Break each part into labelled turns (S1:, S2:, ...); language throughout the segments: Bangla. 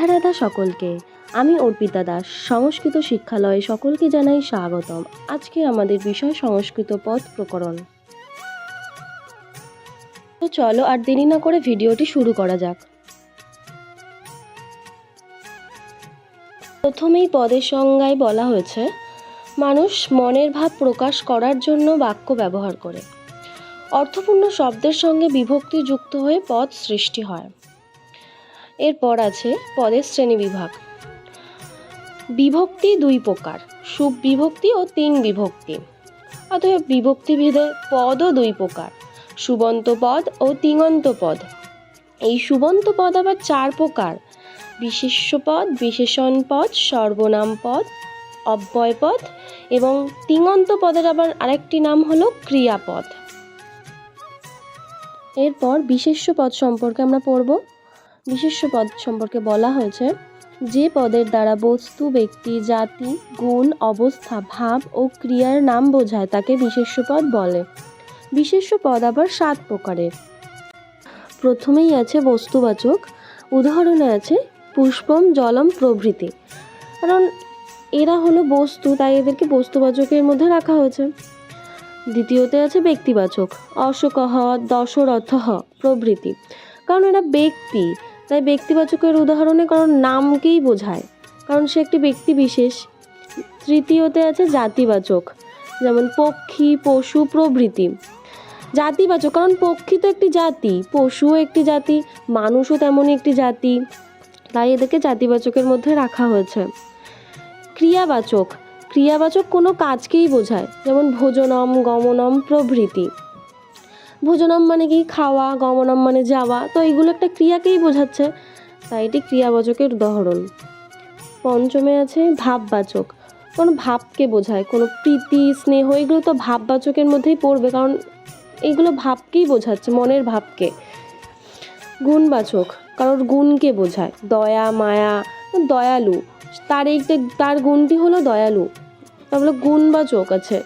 S1: রাধা রাধা সকলকে, আমি অর্পিতা দাস, সংস্কৃত শিক্ষালয়ে সকলকে জানাই স্বাগতম। আজকে আমাদের বিষয় সংস্কৃত পদ প্রকরণ। তো চলো আর দেরি না করে ভিডিওটি শুরু করা যাক। প্রথমেই পদের সংজ্ঞায় বলা হয়েছে, মানুষ মনের ভাব প্রকাশ করার জন্য বাক্য ব্যবহার করে। অর্থপূর্ণ শব্দের সঙ্গে বিভক্তি যুক্ত হয়ে পদ সৃষ্টি হয়। এরপর আছে পদের শ্রেণি বিভাগ। বিভক্তি দুই প্রকার সুপ বিভক্তি ও তিন বিভক্তি অতএব বিভক্তিভেদে পদও দুই প্রকার, সুবন্ত পদ ও তিঙন্ত পদ। এই সুবন্ত পদ আবার চার প্রকার, বিশেষ্য পদ, বিশেষণ পদ, সর্বনাম পদ, অব্যয় পদ এবং তিঙন্ত পদের আবার আরেকটি নাম হলো ক্রিয়াপদ। এরপর বিশেষ্য পদ সম্পর্কে আমরা পড়ব। বিশেষ্য পদ সম্পর্কে বলা হয়েছে, যে পদের দ্বারা বস্তু, ব্যক্তি, জাতি, গুণ, অবস্থা, ভাব ও ক্রিয়ার নাম বোঝায় তাকে বিশেষ্য পদ বলে। বিশেষ্য পদ আবার সাত প্রকারের। প্রথমেই আছে বস্তুবাচক, উদাহরণে আছে পুষ্পম, জলম, প্রভৃতি। কারণ এরা হলো বস্তু, তাই এদেরকে বস্তুবাচকের মধ্যে রাখা হয়েছে। দ্বিতীয়তে আছে ব্যক্তিবাচক অশোকহ দশরথ, প্রভৃতি। কারণ এরা ব্যক্তি তাই ব্যক্তিবাচকের উদাহরণে কারণ নামকেই বোঝায়। কারণ সে একটি ব্যক্তি বিশেষ। তৃতীয়তে আছে জাতিবাচক। যেমন পক্ষী, পশু, প্রভৃতি। জাতিবাচক, কারণ পক্ষী তো একটি জাতি, পশুও একটি জাতি, মানুষও তেমনই একটি জাতি। তাই এদেরকে জাতিবাচকের মধ্যে রাখা হয়েছে। ক্রিয়াবাচক। ক্রিয়াবাচক কোনো কাজকেই বোঝায়। যেমন ভোজনম, গমনম, প্রভৃতি। ভোজনম মানে কি? খাওয়া, গমনম মানে যাওয়া। তো এইগুলো একটা ক্রিয়াকেই বোঝাচ্ছে। তাই এটি ক্রিয়াবাচকের উদাহরণ। পঞ্চমে আছে ভাববাচক। কোনো ভাবকে বোঝায়, কোনো প্রীতি, স্নেহ, এগুলো তো ভাববাচকের মধ্যেই পড়বে, কারণ এইগুলো ভাবকেই বোঝাচ্ছে, মনের ভাবকে। গুণবাচক, কারোর গুণকে বোঝায়, দয়া, মায়া, দয়ালু। তার এই তার গুণটি হলো দয়ালু। তারপরে গুণবাচক আছে।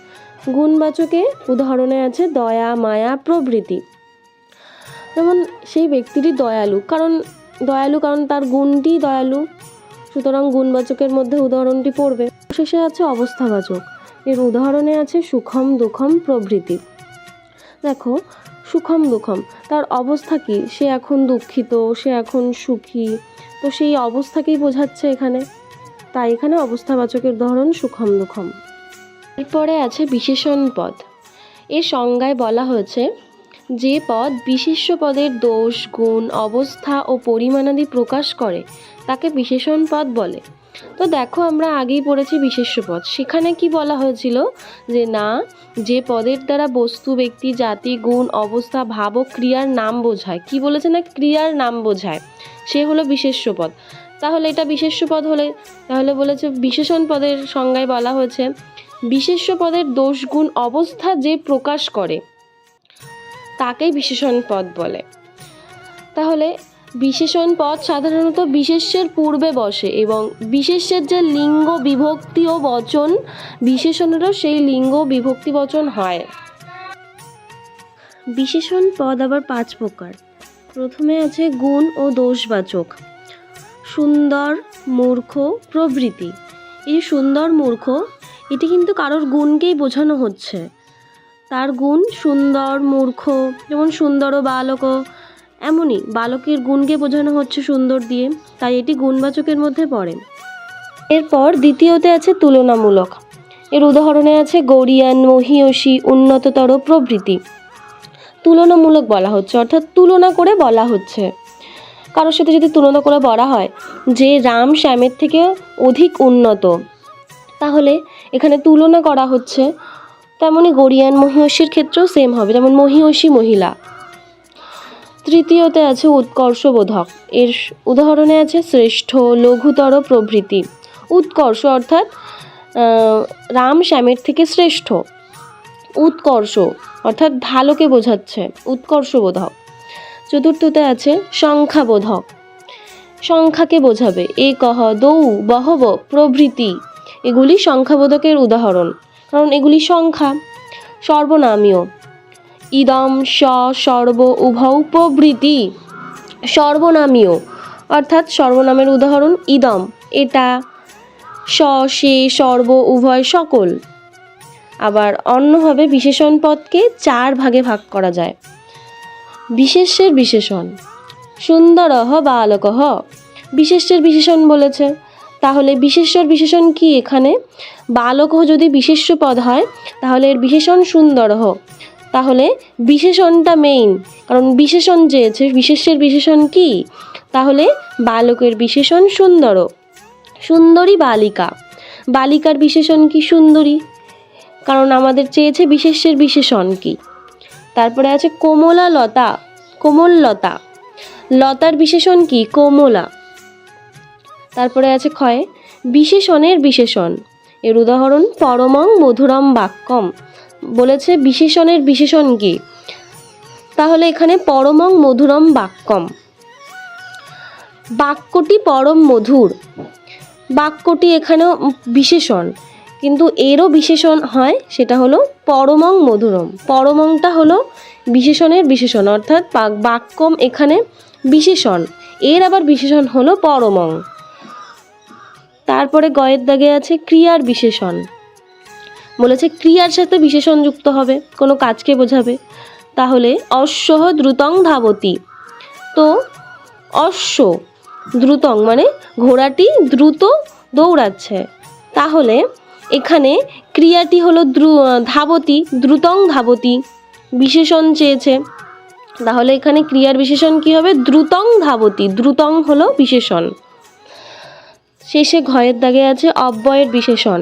S1: গুণবাচকে উদাহরণে আছে দয়া, মায়া, প্রভৃতি। যেমন সেই ব্যক্তিটি দয়ালু, কারণ দয়ালু, কারণ তার গুণটি দয়ালু। সুতরাং গুণবাচকের মধ্যে উদাহরণটি পড়বে। শেষে আছে অবস্থাবাচক। এর উদাহরণে আছে সুখম, দুঃখম, প্রভৃতি। দেখো, সুখম, দুঃখম, তার অবস্থা কি? সে এখন দুঃখিত, সে এখন সুখী, তো সেই অবস্থাকেই বোঝাচ্ছে এখানে? তাই এখানে অবস্থাবাচকের উদাহরণ সুখম, দুঃখম। এরপরে আছে বিশেষণ পদ। এর সংজ্ঞায় বলা হয়েছে, যে পদ বিশেষ্য পদের দোষ, গুণ, অবস্থা ও পরিমাণাদি প্রকাশ করে, তাকে বিশেষণ পদ বলে। তো দেখো আমরা আগেই পড়েছি বিশেষ্য পদ। সেখানে কি বলা হয়েছিল? যে না, যে পদের দ্বারা বস্তু, ব্যক্তি, জাতি, গুণ, অবস্থা, ভাব ও ক্রিয়ার নাম বোঝায়। কি বলেছে না? ক্রিয়ার নাম বোঝায়। সে হলো বিশেষ্য পদ। তাহলে এটা বিশেষ্য পদ হলে, তাহলে বলেছে বিশেষণ পদের সংজ্ঞায় বলা হয়েছে বিশেষ্য পদের দোষগুণ অবস্থা যে প্রকাশ করে, তাকেই বিশেষণ পদ বলে। তাহলে বিশেষণ পদ সাধারণত বিশেষ্যের পূর্বে বসে এবং বিশেষ্যের যে লিঙ্গ বিভক্তি ও বচন, বিশেষণেরও সেই লিঙ্গ বিভক্তি বচন হয়। বিশেষণ পদ আবার পাঁচ প্রকার। প্রথমে আছে গুণ ও দোষবাচক। সুন্দর, মূর্খ, প্রভৃতি। এই সুন্দর, মূর্খ এটি কিন্তু কারোর গুণকেই বোঝানো হচ্ছে। তার গুণ সুন্দর, মূর্খ, যেমন সুন্দর ও বালক এমনই বালকের গুণকে বোঝানো হচ্ছে সুন্দর দিয়ে, তাই এটি গুণবাচকের মধ্যে পড়ে। এরপর দ্বিতীয়তে আছে তুলনামূলক। এর উদাহরণে আছে গৌরিয়ান, মহিয়সী, উন্নততর প্রভৃতি। তুলনামূলক বলা হচ্ছে, অর্থাৎ তুলনা করে বলা হচ্ছে। কারোর সাথে যদি তুলনা করে বলা হয় যে রাম শ্যামের থেকে অধিক উন্নত, তাহলে এখানে তুলনা করা হচ্ছে তেমনই গরিয়ান মহিষীর ক্ষেত্রেও সেম হবে, যেমন মহিষী মহিলা। তৃতীয়তে আছে উৎকর্ষবোধক, এর উদাহরণে আছে শ্রেষ্ঠ লঘুতর প্রভৃতি। উৎকর্ষ অর্থাৎ রাম শ্যামের থেকে শ্রেষ্ঠ। উৎকর্ষ অর্থাৎ ভালোকে বোঝাচ্ছে, উৎকর্ষবোধক। চতুর্থতে আছে সংখ্যাবোধক, সংখ্যাকে বোঝাবে, এ কহ দৌ বহব প্রভৃতি। এগুলি সংখ্যাবোধকের উদাহরণ। কারণ এগুলি সংখ্যা, সর্বনামীয়। ইদম, স, সর্ব উভৌ প্রভৃতি সর্বনামীয়, অর্থাৎ সর্বনামের উদাহরণ ইদম। এটা স, সে, সর্ব, উভয় সকল। আবার অন্যভাবে বিশেষণ পদকে চার ভাগে ভাগ করা যায়। বিশেষ্যের বিশেষণ। সুন্দরহ বালকহ বিশেষ্যের বিশেষণ বলেছে। তাহলে বিশেষ্যর বিশেষণ কি এখানে? বালকহ যদি বিশেষ্য পদ হয়, তাহলে এর বিশেষণ সুন্দরহ তাহলে বিশেষণটা মেইন কারণ বিশেষণ চেয়েছে বিশেষ্যের বিশেষণ কি? তাহলে বালকের বিশেষণ সুন্দর। সুন্দরী বালিকা। বালিকার বিশেষণ কি সুন্দরী? কারণ আমাদের চেয়েছে বিশেষ্যের বিশেষণ কি। তারপরে আছে কোমলা লতা কোমল লতা লতার বিশেষণ কি? কোমলা। তারপরে আছে ক্ষয়। বিশেষণের বিশেষণ। এর উদাহরণ, পরমং মধুরম বাক্যম। বলেছে, বিশেষণের বিশেষণ কি? তাহলে এখানে পরমং মধুরম বাক্যম। বাক্যটি পরম মধুর। বাক্যটি এখানেও বিশেষণ। কিন্তু এরও বিশেষণ হয়, সেটা হলো পরমং মধুরম। পরমংটা হলো বিশেষণের বিশেষণ, অর্থাৎ বাক্যম এখানে বিশেষণ। এর আবার বিশেষণ হলো পরমং। তারপরে গয়ের দাগে আছে ক্রিয়ার বিশেষণ। বলেছে, ক্রিয়ার সাথে বিশেষণ যুক্ত হবে, কোনো কাজকে বোঝাবে। তাহলে অশ্বহ দ্রুতং ধাবতি। তো অশ্ব দ্রুতং মানে ঘোড়াটি দ্রুত দৌড়াচ্ছে। তাহলে এখানে ক্রিয়াটি হলো দ্রু- ধাবতি, দ্রুতং ধাবতি, বিশেষণ চেয়েছে। তাহলে এখানে ক্রিয়ার বিশেষণ কি হবে? দ্রুতং ধাবতি, দ্রুতং হলো বিশেষণ। শেষে ঘয়ের দাগে আছে অব্যয়ের বিশেষণ।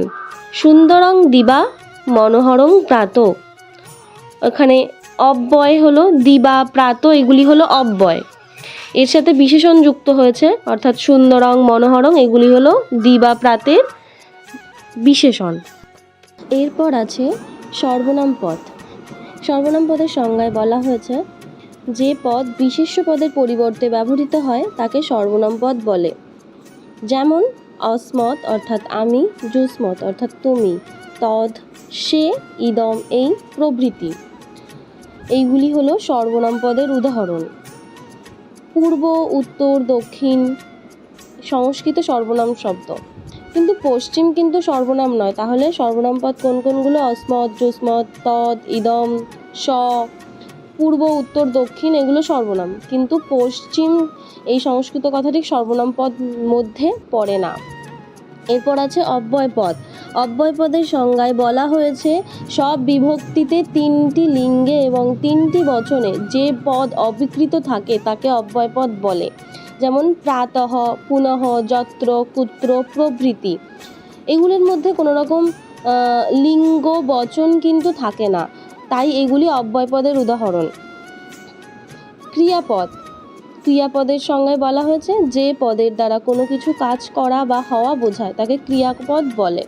S1: সুন্দরং দিবা, মনোহরং প্রাত। এখানে অব্যয় হলো দিবা, প্রাত, এগুলি হলো অব্যয়। এর সাথে বিশেষণ যুক্ত হয়েছে, অর্থাৎ সুন্দরং, মনোহরং, এগুলি হলো দিবা, প্রাতের বিশেষণ। এরপর আছে সর্বনাম পদ। সর্বনাম পদের সংজ্ঞায় বলা হয়েছে, যে পদ বিশেষ্য পদের পরিবর্তে ব্যবহৃত হয়, তাকে সর্বনাম পদ বলে। যেমন অসমত অর্থাৎ আমি, জুসমত অর্থাৎ তুমি, তদ, সে, ইদম, এই প্রভৃতি। এইগুলি হলো সর্বনাম পদের উদাহরণ। পূর্ব, উত্তর, দক্ষিণ, সংস্কৃত সর্বনাম শব্দ। কিন্তু পশ্চিম কিন্তু সর্বনাম নয়। তাহলে সর্বনাম পদ কোন কোনগুলো? অসমত জুসমত, তদ, ইদম, স। পূর্ব, উত্তর, দক্ষিণ এগুলো সর্বনাম। কিন্তু পশ্চিম এই সংস্কৃত কথাটি সর্বনাম পদ মধ্যে পড়ে না। এরপর আছে অব্যয় পদ। অব্যয় পদের সংজ্ঞায় বলা হয়েছে, সব বিভক্তিতে তিনটি লিঙ্গে এবং তিনটি বচনে যে পদ অবিকৃত থাকে তাকে অব্যয় পদ বলে। যেমন প্রাতঃ, পুনঃ, যত্র, কুত্র, প্রভৃতি। এগুলির মধ্যে কোনো রকম লিঙ্গ বচন কিন্তু থাকে না। তাই এগুলি অব্যয় পদের উদাহরণ। ক্রিয়াপদ। ক্রিয়াপদের সঙ্গে বলা হয়েছে, যে পদের দ্বারা কোনো কিছু কাজ করা বা হওয়া বোঝায়, তাকে ক্রিয়াপদ বলে।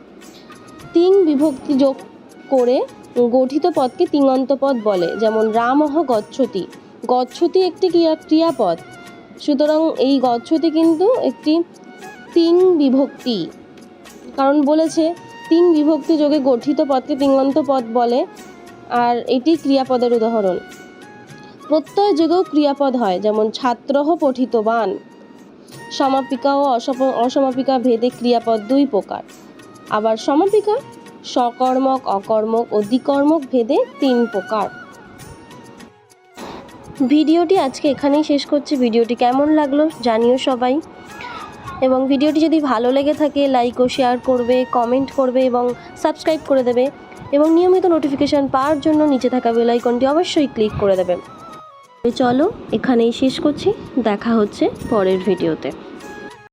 S1: তিন বিভক্তি যোগ করে গঠিত পদকে তিঙন্ত পদ বলে, যেমন রামহ গচ্ছতি। গচ্ছতি একটি ক্রিয়া, ক্রিয়াপদ। সুতরাং এই গচ্ছতি কিন্তু একটি তিন বিভক্তি। কারণ বলেছে, তিন বিভক্তি যোগে গঠিত পদকে তিঙন্ত পদ বলে, আর এটি ক্রিয়াপদের উদাহরণ। প্রত্যয় যোগেও ক্রিয়াপদ হয়, যেমন ছাত্রহ পঠিতবান সমাপিকা ও অসমাপিকা ভেদে ক্রিয়াপদ দুই প্রকার। আবার সমাপিকা, সকর্মক, অকর্মক ও দ্বিকর্মক ভেদে তিন প্রকার। ভিডিওটি আজকে এখানেই শেষ করছি। ভিডিওটি কেমন লাগল জানিও সবাই। এবং ভিডিওটি যদি ভালো লেগে থাকে লাইক ও শেয়ার করবে কমেন্ট করবে এবং সাবস্ক্রাইব করে দেবে। এবং নিয়মিত নোটিফিকেশান পাওয়ার জন্য নিচে থাকা বেল আইকনটি অবশ্যই ক্লিক করে দেবে। চলো এখানেই শেষ করছি। দেখা হচ্ছে পরের ভিডিওতে।